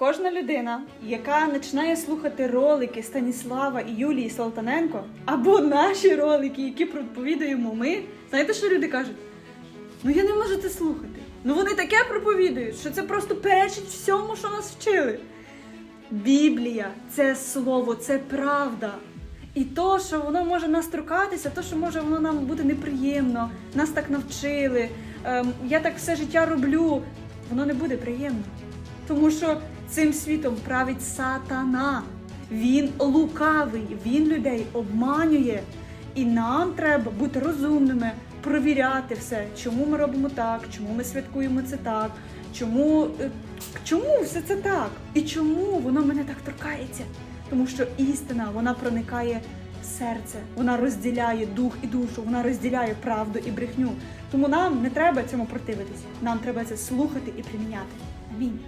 Кожна людина, яка починає слухати ролики Станіслава і Юлії Салтаненко, або наші ролики, які проповідуємо ми, знаєте, що люди кажуть? Ну я не можу це слухати. Ну вони таке проповідують, що це просто перечить всьому, що нас вчили. Біблія це слово, це правда. І то, що воно може нас торкатися, то, що може воно нам буде неприємно, нас так навчили, ем, я так все життя роблю, воно не буде приємно. Тому що цим світом править сатана. Він лукавий, він людей обманює. І нам треба бути розумними, провіряти все, чому ми робимо так, чому ми святкуємо це так, чому, е, чому все це так, і чому воно мене так торкається. Тому що істина вона проникає в серце, вона розділяє дух і душу, вона розділяє правду і брехню. Тому нам не треба цьому противитись. Нам треба це слухати і приміняти. Амінь.